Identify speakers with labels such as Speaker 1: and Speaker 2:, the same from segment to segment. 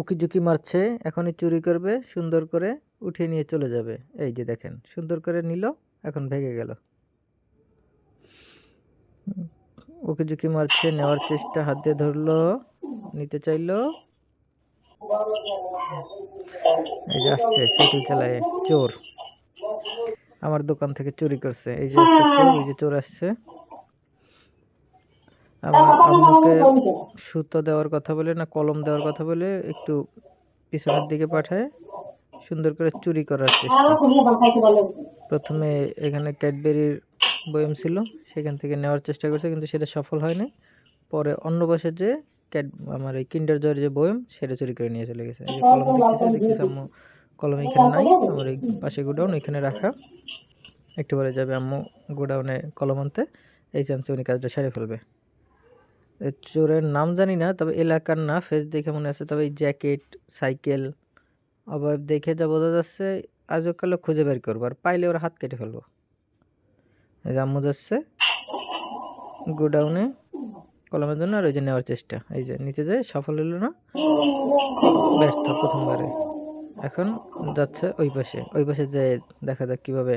Speaker 1: উকি ঝুঁকি মারছে, এখনই চুরি করবে, সুন্দর করে উঠিয়ে নিয়ে চলে যাবে। এই যে দেখেন, সুন্দর করে নিল, এখন ভেঙে গেল। উকি ঝুঁকি মারছে, নেওয়ার চেষ্টা, হাত দিয়ে ধরলো, নিতে চাইলো। এই যে আসছে, সাইকেল চালায় চোর। আমার দোকান থেকে চুরি করছে। এই যে চোর, এই যে চোর আসছে। আমার আম্মুকে সুতো দেওয়ার কথা বলে না কলম দেওয়ার কথা বলে একটু পিছনের দিকে পাঠায় সুন্দর করে চুরি করার চেষ্টা। প্রথমে এখানে ক্যাডবেরির বয়ম ছিল সেখান থেকে নেওয়ার চেষ্টা করছে কিন্তু সেটা সফল হয়নি। পরে অন্য পাশে যে ক্যাড আমার এই কিন্ডার জয়ের যে বয়ম সেটা চুরি করে নিয়ে চলে গেছে। এই যে কলম দেখতেছে দেখতেছে আম্মু কলম এখানে নাই আমার এই পাশে গোডাউন এখানে রাখা। একটু পরে যাবে আম্মু গোডাউনে কলম আনতে এই চান্সে উনি কাজটা সেরে ফেলবে। চোরের নাম জানি না, তবে এলাকার না ফেস দেখে মনে আছে, তবে জ্যাকেট সাইকেল অবয়ব দেখে যা বোঝা যাচ্ছে আজওকালে খুঁজে বের করব, আর পাইলে ওরা হাত কেটে ফেলব। আম্মু যাচ্ছে, গোডাউনে, কলমের জন্য, আর ওই যে নেওয়ার চেষ্টা। এই যে নিচে যায় সফল হলো না, ব্যর্থ প্রথমবারে। এখন যাচ্ছে ওই পাশে ওই পাশে যে দেখা যাক কীভাবে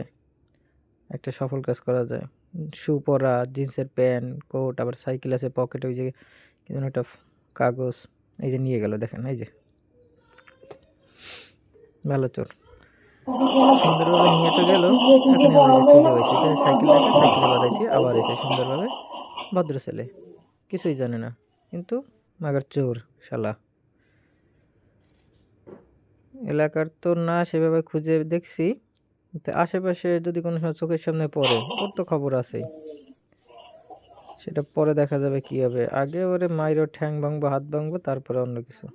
Speaker 1: একটা সফল কাজ করা যায়। শু পরা জিন্সের প্যান্ট কোট আবার সাইকেল আছে পকেটে ওই যে কি যেন একটা কাগজ, এই যে নিয়ে গেল, দেখেন, এই যে। ভালো চোর। সুন্দরভাবে নিয়ে তো গেল, এখন চলে এখানে সাইকেল রেখে সাইকেলে বাঁধাইছে, আবার এসে সুন্দরভাবে ভদ্র ছেলে। কিছুই জানে না, কিন্তু মাগার চোর, শালা। এলাকার তো না, সেভাবে খুঁজে দেখছি। তো আশেপাশে যদি কোনো সময় চোখের সামনে পড়ে, ওর তো খবর আছেই। সেটা পরে দেখা যাবে কি হবে। আগে ওরে মাইরো ঠ্যাং ভাঙবো, হাত ভাঙবো, তারপরে অন্য কিছু।